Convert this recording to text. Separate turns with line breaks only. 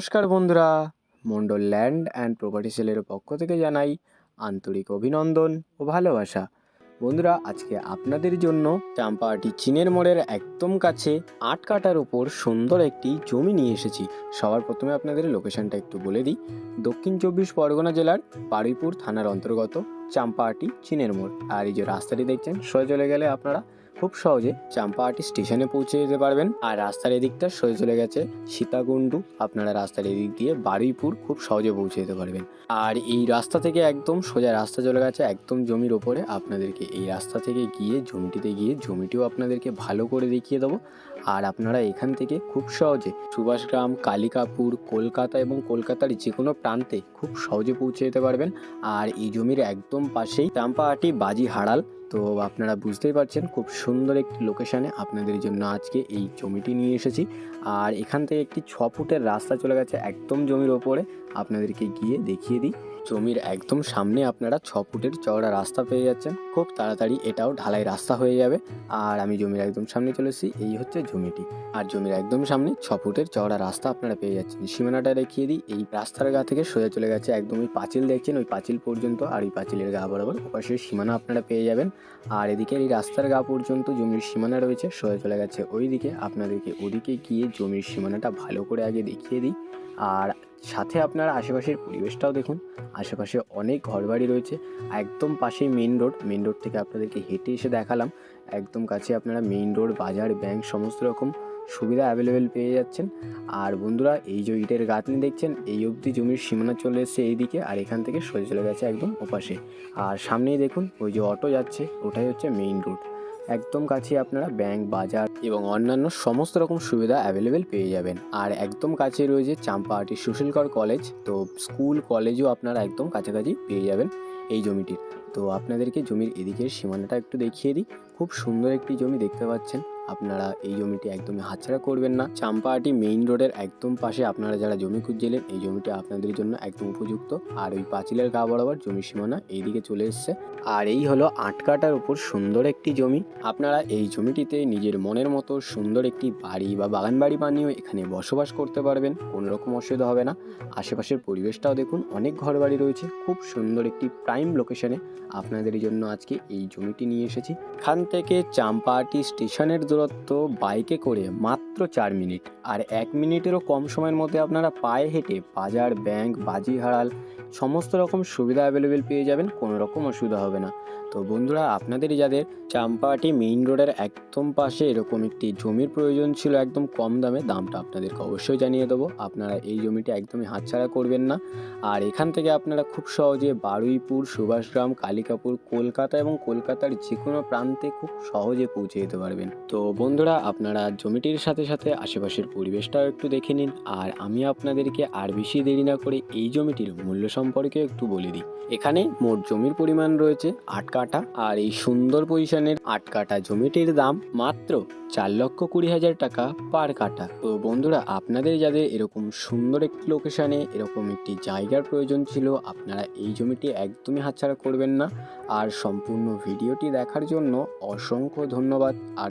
নমস্কার বন্ধুরা, Mondal land and property সেলের পক্ষ থেকে জানাই আন্তরিক অভিনন্দন ও ভালোবাসা। বন্ধুরা, আজকে আপনাদের জন্য চাম্পাহাটি চীনের মোড়ের একদম কাছে আট কাটার উপর সুন্দর একটি জমি নিয়ে এসেছি। সবার প্রথমে আপনাদের লোকেশনটা একটু বলে দিই। দক্ষিণ চব্বিশ পরগনা জেলার বারুইপুর থানার অন্তর্গত চাম্পাহাটি চীনের মোড়। আর এই যে রাস্তাটি দেখছেন, সোজা চলে গেলে আপনারা খুব সহজে চাম্পাহাটি স্টেশনে পৌঁছে যেতে পারবেন। আর রাস্তার এদিকটা সোজা চলে গেছে সীতাকুণ্ডু। আপনারা রাস্তার এদিক দিয়ে বারুইপুর খুব সহজে পৌঁছে যেতে পারবেন। আর এই রাস্তা থেকে একদম সোজা রাস্তা চলে গেছে একদম জমির ওপরে। আপনাদেরকে এই রাস্তা থেকে গিয়ে জমিটিতে গিয়ে জমিটিও আপনাদেরকে ভালো করে দেখিয়ে দেবো। আর আপনারা এখান থেকে খুব সহজে সুভাষগ্রাম, কালিকাপুর, কলকাতা এবং কলকাতার যে কোনো প্রান্তে খুব সহজে পৌঁছে যেতে পারবেন। আর এই জমির একদম পাশেই চাম্পাহাটি বাজি হাড়াল। তো আপনারা বুঝতেই পারছেন খুব সুন্দর একটি লোকেশানে আপনাদের জন্য আজকে এই জমিটি নিয়ে এসেছি। আর এখান থেকে একটি ছ ফুটের রাস্তা চলে গেছে একদম জমির ওপরে। আপনাদেরকে গিয়ে দেখিয়ে দিই। জমির একদম সামনে আপনারা ছ ফুটের চওড়া রাস্তা পেয়ে যাচ্ছেন। খুব তাড়াতাড়ি এটাও ঢালাই রাস্তা হয়ে যাবে। আর আমি জমির একদম সামনে চলে এসেছি, এই হচ্ছে জমিটি। আর জমির একদম সামনে ছ ফুটের চওড়া রাস্তা আপনারা পেয়ে যাচ্ছেন। সীমানাটা দেখিয়ে দিই, এই রাস্তার গা থেকে সোজা চলে গেছে একদম ওই পাঁচিল দেখছেন, ওই পাঁচিল পর্যন্ত। আর ওই পাঁচিলের গা বরাবর ওপাশের সীমানা আপনারা পেয়ে যাবেন। আর এদিকে এই রাস্তার গা পর্যন্ত জমির সীমানা রয়েছে, সোজা চলে গেছে ওই দিকে আপনাদেরকে ওদিকে গিয়ে জমির সীমানাটা ভালো করে আগে দেখিয়ে দিই। আর সাথে আপনারা আশেপাশের পরিবেশটাও দেখুন। আশেপাশে অনেক ঘরবাড়ি রয়েছে। একদম পাশেই মেইন রোড মেন রোড থেকে আপনাদেরকে হেঁটে এসে দেখালাম। একদম কাছে আপনারা মেইন রোড বাজার ব্যাংক সমস্ত রকম সুবিধা অ্যাভেলেবেল পেয়ে যাচ্ছেন। আর বন্ধুরা, এই যে ইটের গাঁথনি দেখছেন, এই অবধি জমির সীমানা চলে এসেছে এইদিকে আর এখান থেকে সরে চলে গেছে একদম ওপাশে। আর সামনেই দেখুন, ওই যে অটো যাচ্ছে, ওটাই হচ্ছে মেইন রোড একদম কাছে আপনারা ব্যাংক, বাজার এবং অন্যান্য সমস্ত রকম সুবিধা অ্যাভেলেবেল পেয়ে যাবেন। আর একদম কাছে রয়েছে চাম্পাহাটি সুশীলকর কলেজ তো স্কুল কলেজও আপনারা একদম কাছাকাছি পেয়ে যাবেন এই জমিটির তো আপনাদেরকে জমির এদিকের সীমানাটা একটু দেখিয়ে দিই। খুব সুন্দর একটি জমি দেখতে পাচ্ছেন। আপনারা এই জমিটি একদমই হাতছাড়া করবেন না। চাম্পাহাটি মেইন রোডের একদম পাশে আপনারা যারা জমি খুঁজছিলেন, এই জমিটি আপনাদের জন্য একদম উপযুক্ত। আর ওই পাঁচিলের গা বরাবর জমি সীমানা এইদিকে চলে এসছে। আর এই হলো আট কাটার উপর সুন্দর একটি জমি। আপনারা এই জমিটিতে নিজের মনের মতো সুন্দর একটি বাড়ি বা বাগান বাড়ি বানিয়েও এখানে বসবাস করতে পারবেন, কোনো রকম অসুবিধা হবে না। আশেপাশের পরিবেশটাও দেখুন, অনেক ঘর বাড়ি রয়েছে, খুব সুন্দর একটি প্রাইম লোকেশনে আপনাদের জন্য আজকে এই জমিটি নিয়ে এসেছি। এখান থেকে চাম্পাহাটি স্টেশনের দূরত্ব বাইকে করে মাত্র চার মিনিট। আর এক মিনিটেরও কম সময়ের মধ্যে আপনারা পায়ে হেঁটে বাজার, ব্যাংক বাজি হারাল সমস্ত রকম সুবিধা অ্যাভেলেবেল পেয়ে যাবেন, কোনো রকম অসুবিধা হবে না। তো বন্ধুরা আপনাদের যাদের চাম্পাহাটি মেইন রোডের একদম পাশে এরকম একটি জমির প্রয়োজন ছিল একদম কম দামে, দামটা আপনাদেরকে অবশ্যই জানিয়ে দেবো। আপনারা এই জমিটি একদমই হাতছাড়া করবেন না। আর এখান থেকে আপনারা খুব সহজে বারুইপুর, সুভাষগ্রাম, কালিকাপুর, কলকাতা এবং কলকাতার যে কোনো প্রান্তে খুব সহজে পৌঁছে যেতে পারবেন। তো বন্ধুরা, আপনারা জমিটির সাথে সাথে আশেপাশের পরিবেশটাও একটু দেখে নিন। আর আমি আপনাদেরকে আর বেশি দেরি না করে এই জমিটির মূল্য সম্পর্কে একটু বলে দিই। এখানে মোট জমির পরিমাণ রয়েছে আট কাঠা আর এই সুন্দর পজিশনের আট কাঠা জমিটির দাম মাত্র চার লক্ষ কুড়ি হাজার টাকা পার কাঠা। তো বন্ধুরা, আপনাদের যাদের এরকম সুন্দর একটি লোকেশানে এরকম একটি জায়গার প্রয়োজন ছিল, আপনারা এই জমিটি একদমই হাতছাড়া করবেন না। আর সম্পূর্ণ ভিডিওটি দেখার জন্য অসংখ্য ধন্যবাদ। আর